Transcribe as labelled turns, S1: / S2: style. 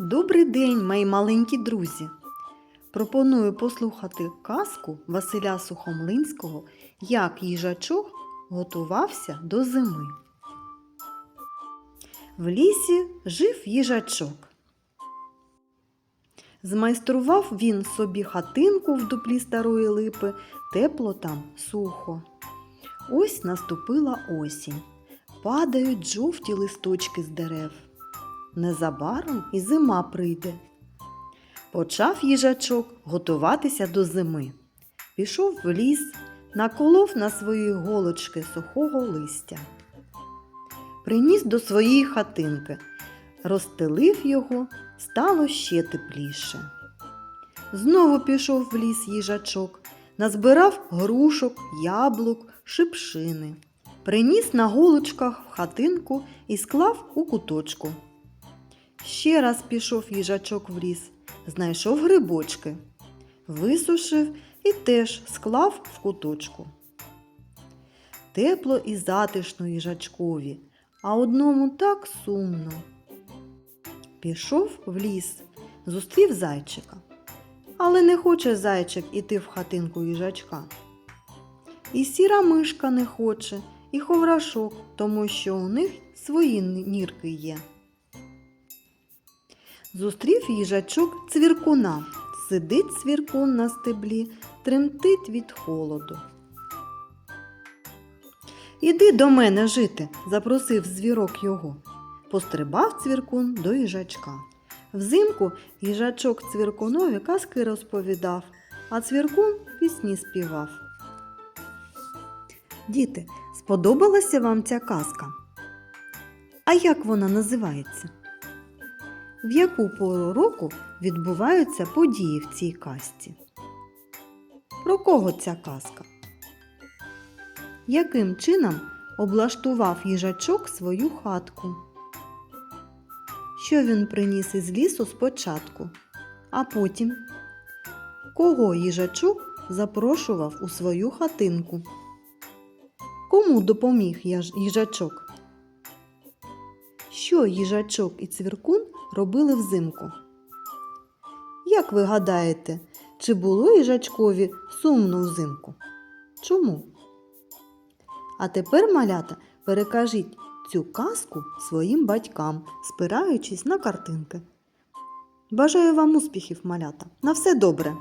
S1: Добрий день, мої маленькі друзі! Пропоную послухати казку Василя Сухомлинського, як їжачок готувався до зими. В лісі жив їжачок. Змайстрував він собі хатинку в дуплі старої липи, тепло там сухо. Ось наступила осінь. Падають жовті листочки з дерев. Незабаром і зима прийде. Почав їжачок готуватися до зими. Пішов в ліс, наколов на свої голочки сухого листя. Приніс до своєї хатинки, розстелив його, стало ще тепліше. Знову пішов в ліс їжачок, назбирав грушок, яблук, шипшини. Приніс на голочках в хатинку і склав у куточку. Ще раз пішов їжачок в ліс, знайшов грибочки, висушив і теж склав в куточку. Тепло і затишно їжачкові, а одному так сумно. Пішов в ліс, зустрів зайчика. Але не хоче зайчик іти в хатинку їжачка. І сіра мишка не хоче, і ховрашок, тому що у них свої нірки є. Зустрів їжачок цвіркуна. Сидить цвіркун на стеблі, тремтить від холоду. Іди до мене жити, запросив звірок його. Пострибав цвіркун до їжачка. Взимку їжачок цвіркунові казки розповідав, а цвіркун пісні співав. Діти, сподобалася вам ця казка? А як вона називається? В яку пору року відбуваються події в цій казці? Про кого ця казка? Яким чином облаштував їжачок свою хатку? Що він приніс із лісу спочатку, а потім? Кого їжачок запрошував у свою хатинку? Кому допоміг їжачок? Що їжачок і цвіркун робили взимку? Як ви гадаєте, чи було їжачкові сумно взимку? Чому? А тепер, малята, перекажіть цю казку своїм батькам, спираючись на картинки. Бажаю вам успіхів, малята. На все добре!